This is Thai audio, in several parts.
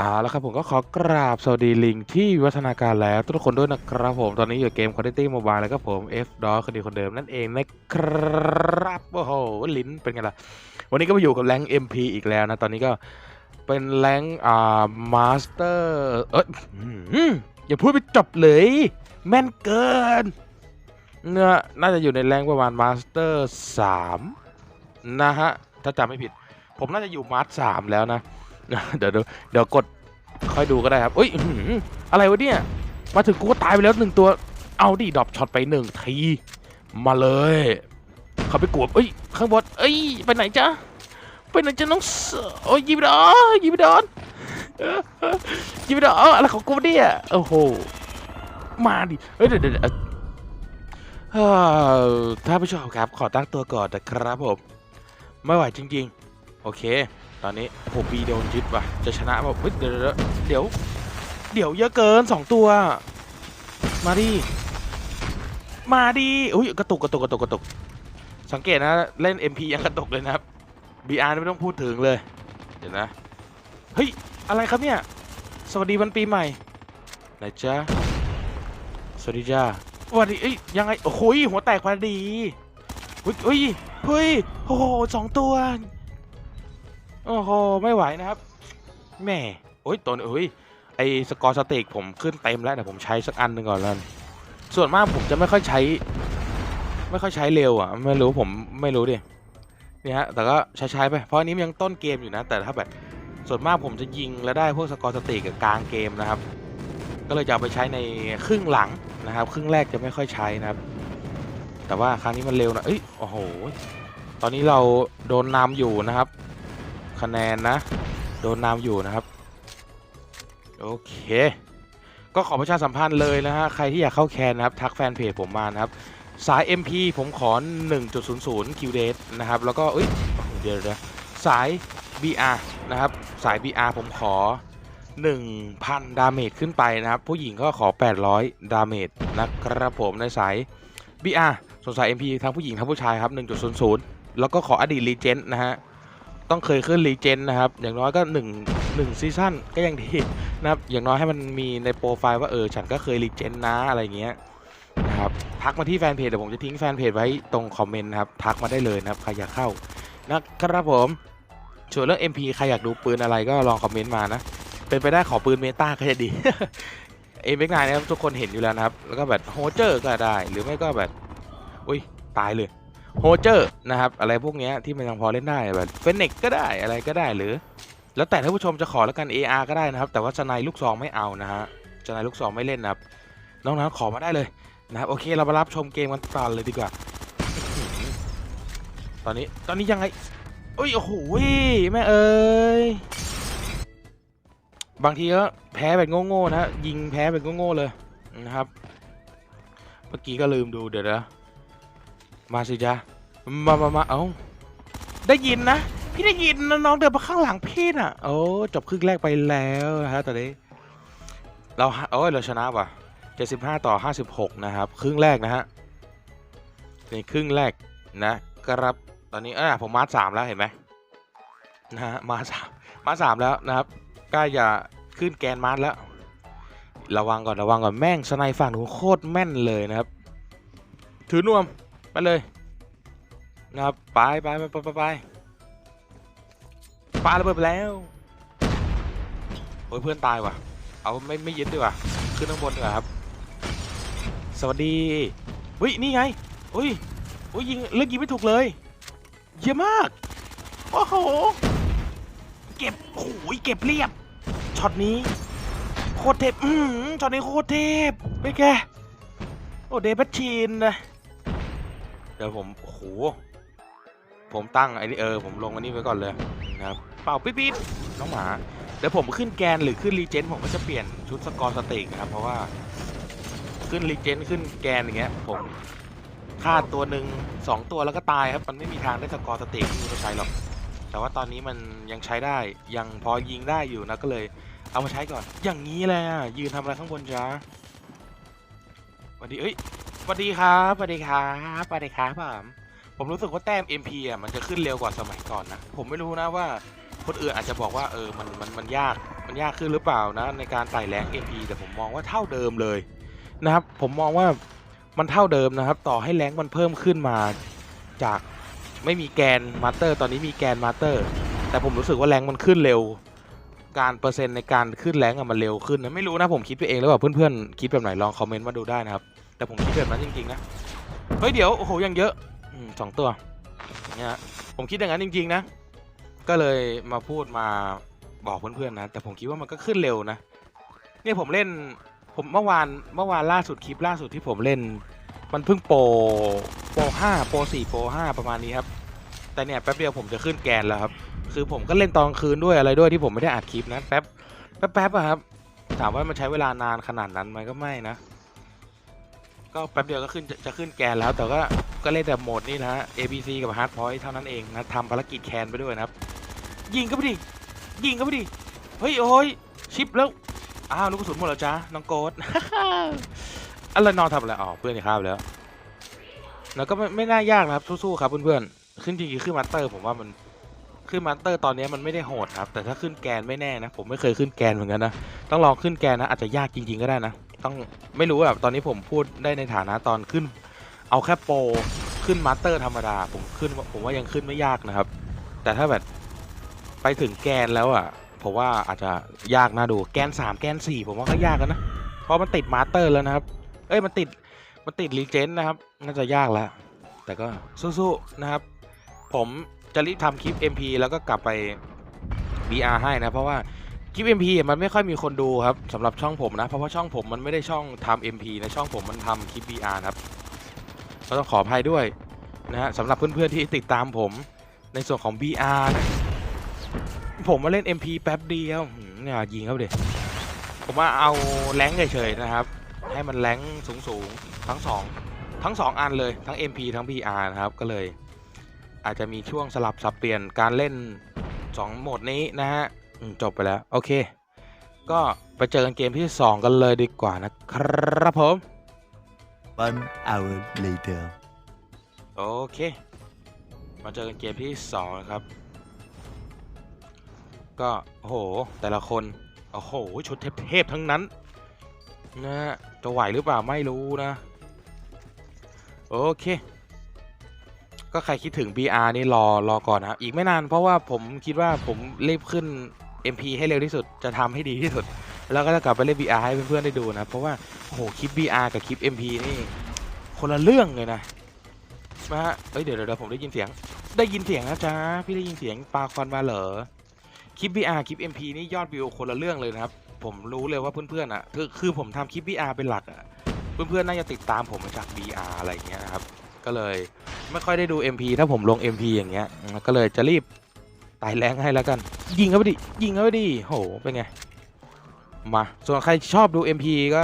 อ่าแล้วครับผมก็ขอกราบสวัสดีลิงที่วิวัฒนาการแล้วทุกคนด้วยนะครับผมตอนนี้อยู่เกม Quality Mobile แล้วก็ผม F d o คดีคนเดิมนั่นเองนะครับโอ้โหลิ้นเป็นไงล่ะ วันนี้ก็มาอยู่กับแรง MP อีกแล้วนะ ตอนนี้ก็เป็นแรงอ่ามาสเตอร์เอ้ยอื้อหืออย่าพูดไปจบเลย แม่นเกินเนื้อน่าจะอยู่ในแรงประมาณมาสเตอร์สามนะฮะ ถ้าจำไม่ผิด ผมน่าจะอยู่มาสสามแล้วนะ เดี๋ยวเดี๋ยวกดค่อยดูก็ได้ครับอุ้ยอะไรวะเนี่ย มาถึงกูก็ตายไปแล้วหนึ่งตัว เอาดิดรอปช็อตไปหนึ่งที มาเลย เขาไปกวดเอ้ย ข้างบนเอ้ย ไปไหนจ๊ะ ไปไหนจ๊ะน้องอโอ้ยยิงไปโดนยิงไปโดนยิงไปโดอาอะไรของกูเนี่ย โอ้โห มาดิเฮ้ยเดี๋ยวเดี๋ยวเดี๋ยวเอ่อท่านผู้ชมครับ ขอตั้งตัวก่อนนะครับผม ไม่ไหวจริง ๆ อเค ตอนนี้ผมบีโดนยึดว่ะ จะชนะป่ะเดี๋ยวเดี๋ยว เดี๋ยวเยอะเกินสองตัว มาดิ มาดิอุ้ยกระตุกกระตุกกระตุกกระตุก สังเกตนะเล่น MP ยังกระตุกเลยนะครับ BR ไม่ต้องพูดถึงเลย เดี๋ยวนะ เฮ้ย อะไรครับเนี่ย สวัสดีวันปีใหม่ไหนจ๊ะ สวัสดีจ้าสวัสดีเอ้ยยังไง โอ้ยหัวแตกพอดีเฮ้ยเฮ้ยเฮ้ยโอ้โหสองตัว โอ้โหไม่ไหวนะครับแหม่โอ้ยตัวนี้เฮ้ยไอสกอร์สเต็กผมขึ้นเต็มแล้วเดี๋ยวผมใช้สักอันหนึ่งก่อนแล้วกันส่วนมากผมจะไม่ค่อยใช้ ไม่ค่อยใช้เร็วอะ ไม่รู้ผมไม่รู้ดิเนี่ยฮะแต่ก็ใช้ใช้ไปเพราะอันนี้มันยังต้นเกมอยู่นะ แต่ถ้าแบบส่วนมากผมจะยิงแล้วได้พวกสกอร์สเต็กกับกลางเกมนะครับ ก็เลยจะเอาไปใช้ในครึ่งหลังนะครับ ครึ่งแรกจะไม่ค่อยใช้นะครับ แต่ว่าครั้งนี้มันเร็วนะเอ้ยโอ้โหตอนนี้เราโดนนำอยู่นะครับ คะแนนนะ โดนนำอยู่นะครับ โอเค ก็ขอประชาสัมพันธ์เลยนะฮะ ใครที่อยากเข้าแคนนะครับ ทักแฟนเพจผมมานะครับ สาย MP ผมขอ 1.00คิวเดนะครับ แล้วก็เอ้ย เดี๋ยวเดี๋ยวสาย BR นะครับ สาย BR ผมขอ 1,000 ดาเมจขึ้นไปนะครับ ผู้หญิงก็ขอ 800 ดาเมจนะครับผมในสาย BR ส่วนสาย MP ทั้งผู้หญิงทั้งผู้ชายครับ 1.00 แล้วก็ขออดีตรีเจนนะฮะ ต้องเคยขึ้นรีเจนนะครับ อย่างน้อยก็1 1ซีซั่นก็ยังดีนะครับ อย่างน้อยให้มันมีในโปรไฟล์ว่าเออฉันก็เคยรีเจนนะอะไรเงี้ยนะครับทักมาที่แฟนเพจเดี๋ยวผมจะทิ้งแฟนเพจไว้ตรงคอมเมนต์นะครับทักมาได้เลยนะครับใครอยากเข้านะครับผมส่วนเรื่อง MP ใครอยากดูปืนอะไรก็ลองคอมเมนต์มานะ เป็นไปได้ขอปืนเมตาก็จะดีเอ็มเอ็กนนะครับทุกคนเห็นอยู่แล้วนะครับ แล้วก็แบบโฮเจอร์ก็ได้ หรือไม่ก็แบบ อุ้ยตายเลย โฮเจอร์นะครับ อะไรพวกนี้ที่มันยังพอเล่นได้แบบเฟนเน็กก็ได้อะไรก็ได้หรือ แล้วแต่ท่านผู้ชมจะขอแล้วกัน AR ก็ได้นะครับ แต่ว่าสไนลูกซองไม่เอานะฮะสไนลูกซองไม่เล่นนะครับน้องๆขอมาได้เลยนะครับโอเคเรามารับชมเกมกันต่อเลยดีกว่า ตอนนี้ตอนนี้ยังไงอุ้ยโอ้โหแม่เอ้ยบางทีก็แพ้แบบโง่ๆนะยิงแพ้แบบโง่ๆเลยนะครับ เมื่อกี้ก็ลืมดูเดี๋ยวนะ มาสิจ้ามามามาเอ้าได้ยินนะ พี่ได้ยินน้องเดินมาข้างหลังพี่น่ะ โอ้จบครึ่งแรกไปแล้วนะฮะตอนนี้ เราโอ้ยเราชนะว่ะ75ต่อ56นะครับ ครึ่งแรกนะฮะในครึ่งแรกนะครับ ตอนนี้เออผมมาสามแล้วเห็นไหมนะฮะมาสามมาสามแล้วนะครับใกล้จะขึ้นแกนมาร์แล้ว ระวังก่อนระวังก่อนแม่งสไนฝั่งหนูโคตรแม่นเลยนะครับ ถือนวม ไปเลยนะครับไปไปไปไปไปไปาระเบิดไปแล้วโอ้ยเพื่อนตายว่ะ เอาไม่ไม่ยึดดีกว่าขึ้นข้างบนดีกว่าครับ สวัสดีเฮ้ยนี่ไงอุ้ยอุ้ยยิงเลือกยิงไม่ถูกเลย เยี่ยมากโอ้โหเก็บโอ้ยเก็บเรียบช็อตนี้โคตรเทพอืมช็อตนี้โคตรเทพไปแกโอ้เดบัชชินนะ เดี๋ยวผมโอ้โหผมตั้งไอ้นี่เออผมลงอันนี้ไว้ก่อนเลยนะครับเป่าปิ๊ดปิ๊ดน้องหมาเดี๋ยวผมขึ้นแกนหรือขึ้นรีเจนผมก็จะเปลี่ยนชุดสกอร์สเต็กนะครับเพราะว่าขึ้นรีเจนขึ้นแกนอย่างเงี้ยผมฆ่าตัวหนึ่งสองตัวแล้วก็ตายครับมันไม่มีทางได้สกอร์สเต็กที่จะใช้หรอกแต่ว่าตอนนี้มันยังใช้ได้ยังพอยิงได้อยู่นะก็เลยเอามาใช้ก่อน อย่างนี้แหละยืนทำอะไรข้างบนจ้าวัสดีเอ้ย วัสดีครับสวัสดีครับสวัสดีครับผมผมรู้สึกว่าแต้ม MP อะมันจะขึ้นเร็วกว่าสมัยก่อนนะ ผมไม่รู้นะว่าคนอื่นอาจจะบอกว่าเออมันมันมันยากมันยากขึ้นหรือเปล่านะ ในการไต่แรง MP แต่ผมมองว่าเท่าเดิมเลยนะครับ ผมมองว่ามันเท่าเดิมนะครับ ต่อให้แรงมันเพิ่มขึ้นมาจากไม่มีแกนมาสเตอร์ตอนนี้มีแกนมาสเตอร์แต่ผมรู้สึกว่าแรงมันขึ้นเร็ว การเปอร์เซ็นต์ในการขึ้นแรงอะมันเร็วขึ้นนะไม่รู้นะผมคิดไปเองหรือเปล่าเพื่อนๆคิดแบบไหนลองคอมเมนต์มาดูได้นะครับ แต่ผมคิดแบบนั้นจริงๆนะ เฮ้ยเดี๋ยวโอ้โหยังเยอะอสองตัวเนี่ยผมคิดอย่างนั้นจริงๆนะ ก็เลยมาพูดมาบอกเพื่อนๆนะ แต่ผมคิดว่ามันก็ขึ้นเร็วนะ เนี่ยผมเล่นผมเมื่อวานเมื่อวานล่าสุดคลิปล่าสุดที่ผมเล่น มันเพิ่งโปรโปรห้าโปรสี่โปรห้าประมาณนี้ครับ แต่เนี่ยแป๊บเดียวผมจะขึ้นแกนแล้วครับ คือผมก็เล่นตอนคืนด้วยอะไรด้วยที่ผมไม่ได้อัดคลิปนะแป๊บแป๊บแป๊บอะครับ ถามว่ามันใช้เวลานานขนาดนั้นไหมก็ไม่นะ ก็แป๊บเดียวก็ขึ้นจะจะขึ้นแกนแล้วแต่ก็ก็เล่นแต่โหมดนี่นะฮะ A B C กับ Hard Point เท่านั้นเองนะทำภารกิจแคนไปด้วยนะครับ ยิงก็ไปดิ ยิงก็ไปดิ เฮ้ย โอ้ย ชิปแล้ว อ้าวลูกกระสุนหมดแล้วจ้าน้องโกดอะไรนอนทำอะไรอ๋อเพื่อนจะเข้าไปแล้ว แล้วก็ไม่ไม่น่ายากนะครับ สู้ๆครับเพื่อนๆ ขึ้นจริงๆขึ้นมาสเตอร์ผมว่ามันขึ้นมาสเตอร์ตอนนี้มันไม่ได้โหดครับ แต่ถ้าขึ้นแกนไม่แน่นะ ผมไม่เคยขึ้นแกนเหมือนกันนะ ต้องลองขึ้นแกนนะอาจจะยากจริง ๆก็ได้นะ ต้องไม่รู้แบบตอนนี้ผมพูดได้ในฐานะตอนขึ้น เอาแค่โปรขึ้นมาสเตอร์ธรรมดา ผมขึ้นผมว่ายังขึ้นไม่ยากนะครับ แต่ถ้าแบบไปถึงแกนแล้วอะผมว่าอาจจะยากน่าดูแกน 3 แกน 4 ผมว่าก็ยากแล้วนะ เพราะมันติดมาสเตอร์แล้วนะครับ เอ้ยมันติดมันติดรีเจนนะครับ น่าจะยากแล้ว แต่ก็สู้ๆนะครับ ผมจะรีบทำคลิป MP แล้วก็กลับไป VR ให้นะ เพราะว่า คลิป MP มันไม่ค่อยมีคนดูครับสำหรับช่องผมนะ เพราะว่าช่องผมมันไม่ได้ช่องทำ MP นะช่องผมมันทำคลิป VR ครับก็ต้องขออภัยด้วยนะฮะสำหรับเพื่อนๆที่ติดตามผมในส่วนของ VR นะผมมาเล่น MP แป๊บเดียวเนี่ยยิงเขาดิผมว่าเอาแรงเฉยๆนะครับ ให้มันแรงสูงๆทั้งสองทั้งสองอันเลยทั้ง MP ทั้ง VR นะครับก็เลย อาจจะมีช่วงสลับสับเปลี่ยนการเล่น 2 โหมดนี้นะฮะ จบไปแล้ว โอเค ก็ไปเจอกันเกมที่ 2 กันเลยดีกว่านะครับผม One hour later. โอเค มาเจอกันเกมที่2นะครับ ก็โอ้โห แต่ละคน โอ้โห ชุดเทพๆทั้งนั้น นะฮะจะไหวหรือเปล่าไม่รู้นะ โอเค ก็ใครคิดถึง BR นี่รอรอก่อนนะครับ อีกไม่นานเพราะว่าผมคิดว่าผมรีบขึ้น MP ให้เร็วที่สุดจะทำให้ดีที่สุด แล้วก็จะกลับไปเล่น BR ให้เพื่อนๆได้ดูนะ เพราะว่าโอ้โหคลิป BR กับคลิป MP นี่คนละเรื่องเลยนะมาฮะเอ้ยเดี๋ยวเดี๋ยวผมได้ยินเสียง ได้ยินเสียงนะจ๊ะพี่ได้ยินเสียงปลาควันมาเหรอคลิป BR คลิป MP นี่ยอดวิวคนละเรื่องเลยนะครับ ผมรู้เลยว่าเพื่อนๆอะคือคือผมทำคลิป BR เป็นหลักอะเพื่อนๆน่าจะติดตามผมมาจาก BR อะไรอย่างเงี้ยนะครับ ก็เลยไม่ค่อยได้ดู MP ถ้าผมลง MP อย่างเงี้ยก็เลยจะรีบไต่แรงให้แล้วกัน ยิงเข้าไปดิ ยิงเข้าไปดิ โห เป็นไง มา ส่วนใครชอบดู MP ก็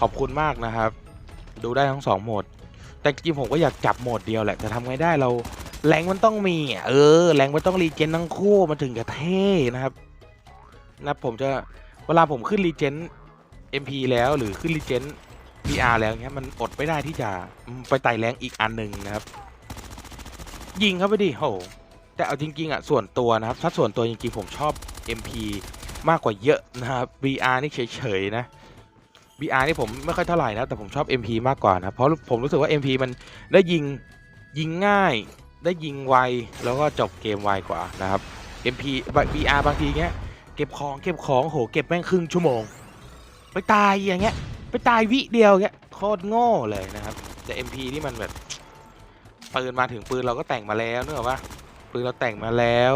ขอบคุณมากนะครับ ดูได้ทั้งสองโหมด แต่จริงผมก็อยากจับโหมดเดียวแหละ แต่ทำไงได้เราแรงมันต้องมี เออ แรงมันต้องรีเจนทั้งคู่มันถึงจะเท่นะครับนะผมจะเวลาผมขึ้นรีเจน MP แล้วหรือขึ้นรีเจน VR แล้วเงี้ยมันอดไม่ได้ที่จะไปไต่แรงอีกอันหนึ่งนะครับ ยิงเข้าไปดิโห แต่เอาจริงๆอะส่วนตัวนะครับ ถ้าส่วนตัวจริงๆผมชอบ MP มากกว่าเยอะนะครับ VR นี่เฉยๆนะ VR นี่ผมไม่ค่อยเท่าไหร่นะแต่ผมชอบ MP มากกว่านะเพราะผมรู้สึกว่า MP มันได้ยิงยิงง่าย ได้ยิงไวแล้วก็จบเกมไวกว่านะครับ MP VR บางทีเงี้ยเก็บของเก็บของโหเก็บแม่งครึ่งชั่วโมง ไปตายอย่างเงี้ยไปตายวิเดียวเงี้ยโคตรโง่เลยนะครับแต่ MP นี่มันแบบปืนมาถึงปืนเราก็แต่งมาแล้วเนอะปะ ปืนเราแต่งมาแล้ว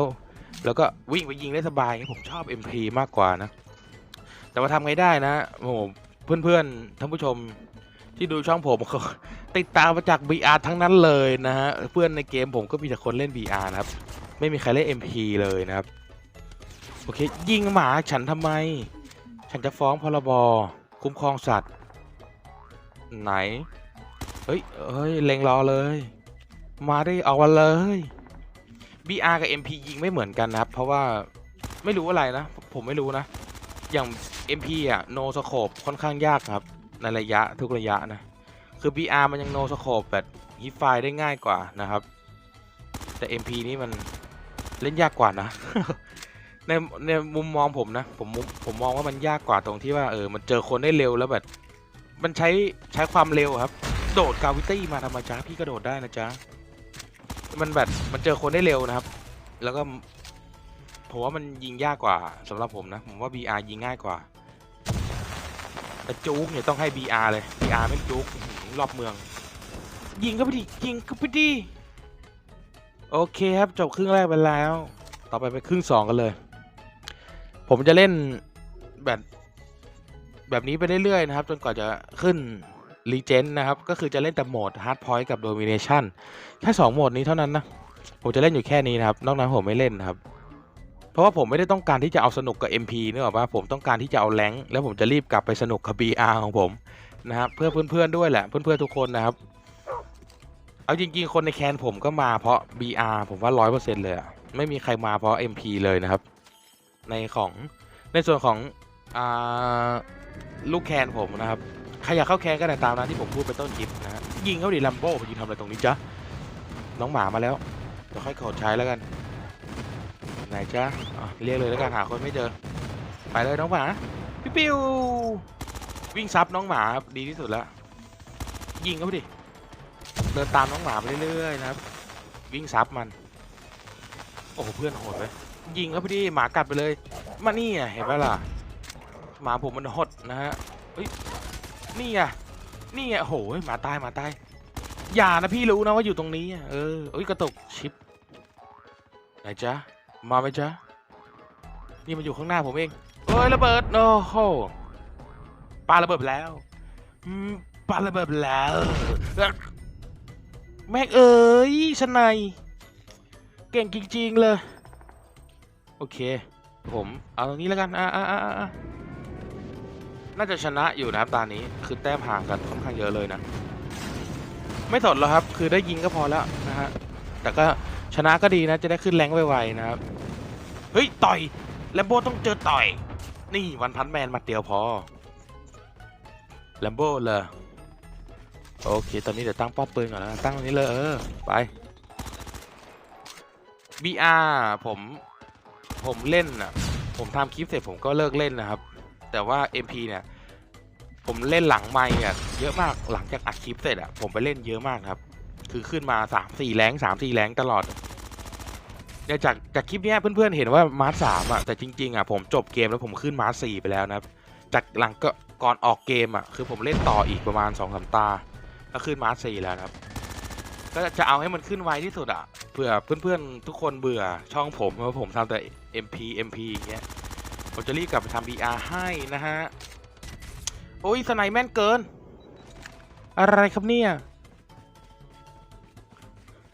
แล้วก็วิ่งไปยิงได้สบายผมชอบ MP มากกว่านะ แต่ว่าทำไงได้นะโอ้โหเพื่อนๆท่านผู้ชมที่ดูช่องผมเขาติดตามมาจาก VR ทั้งนั้นเลยนะฮะเพื่อนในเกมผมก็มีแต่คนเล่น VR นะครับ ไม่มีใครเล่น MP เลยนะครับ โอเค ยิงหมาฉันทำไม ฉันจะฟ้องพรบคุ้มครองสัตว์ ไหน เฮ้ยเฮ้ยเล็งรอเลย มาได้ออกมาเลย BR กับ MP ยิงไม่เหมือนกันนะครับ เพราะว่าไม่รู้อะไรนะ ผมไม่รู้นะ อย่าง MP อะ no scope ค่อนข้างยากครับ ในระยะทุกระยะนะ คือ BR มันยัง no scope แบบฮิตไฟได้ง่ายกว่านะครับ แต่ MP นี่มันเล่นยากกว่านะ ในในมุมมองผมนะผมมุมผมมองว่ามันยากกว่าตรงที่ว่าเออมันเจอคนได้เร็วแล้วแบบมันใช้ใช้ความเร็วครับ โดดกาวิตี้มาทำไมจ้าพี่กระโดดได้นะจ๊ะ มันแบบมันเจอคนได้เร็วนะครับ แล้วก็ผมว่ามันยิงยากกว่าสำหรับผมนะ ผมว่า BR ยิงง่ายกว่า แต่จุกเนี่ยต้องให้ BR เลย BR ไม่จุกรอบเมือง ยิงก็ไปดิยิงก็ไปดิโอเคครับจบครึ่งแรกไปแล้ว ต่อไปไปครึ่งสองกันเลย ผมจะเล่นแบบแบบนี้ไปเรื่อยๆนะครับ จนกว่าจะขึ้น รีเจนนะครับ ก็คือจะเล่นแต่โหมด Hard Point กับ Domination แค่2โหมดนี้เท่านั้นนะ ผมจะเล่นอยู่แค่นี้นะครับ นอกนั้นผมไม่เล่นนะครับ เพราะว่าผมไม่ได้ต้องการที่จะเอาสนุกกับ MP นึกออกปะผมต้องการที่จะเอาแรงแล้วผมจะรีบกลับไปสนุกกับ BR ของผมนะครับเพื่อเพื่อนๆด้วยแหละ เพื่อนๆทุกคนนะครับ เอาจริงๆ คนในแคนผมก็มาเพราะ BR ผมว่าร้อยเปอร์เซ็นต์เลยอะไม่มีใครมาเพราะ MP เลยนะครับ ในของในส่วนของอลูกแคนผมนะครับ ใครอยากเข้าแคนก็ได้ตามนั้นที่ผมพูดไปต้นคลิปนะฮะยิงเขาดิลัมโบ้ยิงทำอะไรตรงนี้จ๊ะน้องหมามาแล้วเดี๋ยวค่อยกดใช้แล้วกันไหนจ๊ะเรียกเลยแล้วกันหาคนไม่เจอ ไปเลยน้องหมาปิ้วปิ้ววิ่งซับน้องหมาดีที่สุดแล้วยิงเขาดิเดินตามน้องหมาไปเรื่อยๆนะครับวิ่งซับมันโอ้โหเพื่อนโหดเลยยิงเขาไปดิหมากัดไปเลย มานี่อะเห็นไหมล่ะหมาผมมันหดนะฮะเฮ้ย นี่อะนี่อะโอ้โหหมาตายหมาตาย อย่านะพี่รู้นะว่าอยู่ตรงนี้เออเอ้ยกระตุกชิปไหนจ๊ะมาไหมจ๊ะนี่มันอยู่ข้างหน้าผมเองเอ้ยระเบิดโอ้โหปาระเบิดแล้วอืมปาระเบิดแล้วแม่เอ้ยชนายเก่งจริงๆเลย โอเค ผม เอาตรงนี้แล้วกัน อ่าอ่าอ่า น่าจะชนะอยู่นะครับตานี้คือแต้มห่างกันค่อนข้างเยอะเลยนะ ไม่สนหรอกครับ คือได้ยิงก็พอแล้วนะฮะแต่ก็ชนะก็ดีนะจะได้ขึ้นแรงไวๆนะครับเฮ้ยต่อยแลมโบ้ต้องเจอต่อย นี่วันพันแมนมัดเดียวพอแลมโบ้เลยโอเค ตอนนี้เดี๋ยวตั้งป้อมปืนก่อนนะตั้งตรงนี้เลยเออไป BR ผมผมเล่นอะ ผมทำคลิปเสร็จผมก็เลิกเล่นนะครับ แต่ว่า MP เนี่ย ผมเล่นหลังไมค์อะเยอะมากหลังจากอัดคลิปเสร็จอะผมไปเล่นเยอะมากครับ คือขึ้นมาสามสี่แรงสามสี่แรงตลอดเนี่ยจากจากคลิปเนี้ยเพื่อนๆเห็นว่ามาร์สสามอะแต่จริงๆอะผมจบเกมแล้วผมขึ้นมาร์สสี่ไปแล้วนะครับ จากหลังก็ก่อนออกเกมอะคือผมเล่นต่ออีกประมาณสองสามตาก็ขึ้นมาร์สสี่แล้วครับ ก็จะเอาให้มันขึ้นไวที่สุดอะเผื่อเพื่อนๆทุกคนเบื่อช่องผมเพราะว่าผมทำแต่ MP MP อย่างเงี้ย ผมจะรีบกลับไปทำ BR ให้นะฮะ โอ้ยสไนแม่นเกิน อะไรครับเนี่ย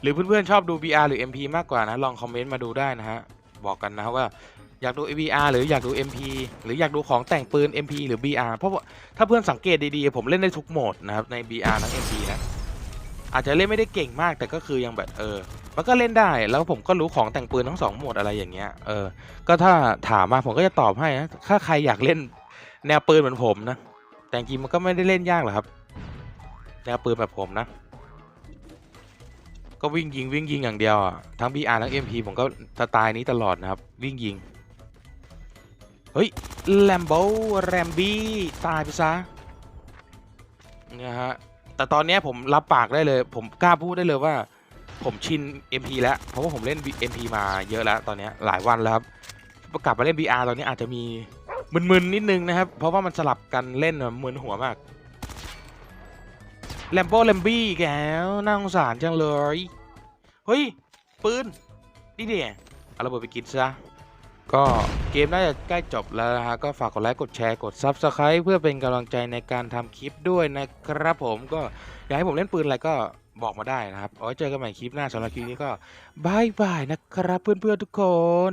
หรือเพื่อนๆชอบดู BR หรือ MP มากกว่านะ ลองคอมเมนต์มาดูได้นะฮะ บอกกันนะว่าอยากดู BR หรืออยากดู MP หรืออยากดูของแต่งปืน MP หรือ BR เพราะว่าถ้าเพื่อนสังเกตดีๆ ผมเล่นได้ทุกโหมดนะครับใน BR ทั้ง MP นะ อาจจะเล่นไม่ได้เก่งมากแต่ก็คือยังแบบเออ มันก็เล่นได้แล้วผมก็รู้ของแต่งปืนทั้งสองหมวดอะไรอย่างเงี้ยเออ ก็ถ้าถามมาผมก็จะตอบให้นะถ้าใครอยากเล่นแนวปืนเหมือนผมนะ แต่จริงมันก็ไม่ได้เล่นยากหรอกครับ แนวปืนแบบผมนะ ก็วิ่งยิงวิ่งยิงอย่างเดียวอะทั้ง BR ทั้ง MP ผมก็สไตล์นี้ตลอดนะครับ วิ่งยิง เฮ้ยแลมโบแรมบี้ตายไปซะเนี่ยฮะ แต่ตอนนี้ผมรับปากได้เลย ผมกล้าพูดได้เลยว่า ผมชิน MP แล้ว เพราะว่าผมเล่น MP มาเยอะแล้วตอนนี้หลายวันแล้วครับกลับมาเล่น BR ตอนนี้อาจจะมีมึนๆนิดนึงนะครับ เพราะว่ามันสลับกันเล่นมึนหัวมากแลมโบ้แลมบี้แกวน่าสงสารจังเลย เฮ้ย ปืน นี่เดียเอาระเบิดไปกินซะ ก็เกมน่าจะใกล้จบแล้วนะฮะก็ฝากกดไลค์กดแชร์กด Subscribe เพื่อเป็นกำลังใจในการทำคลิปด้วยนะครับผมก็อยากให้ผมเล่นปืนอะไรก็บอกมาได้นะครับเอาไว้เจอกันใหม่คลิปหน้าสำหรับคลิปนี้ก็บายบายนะครับเพื่อนๆทุกคน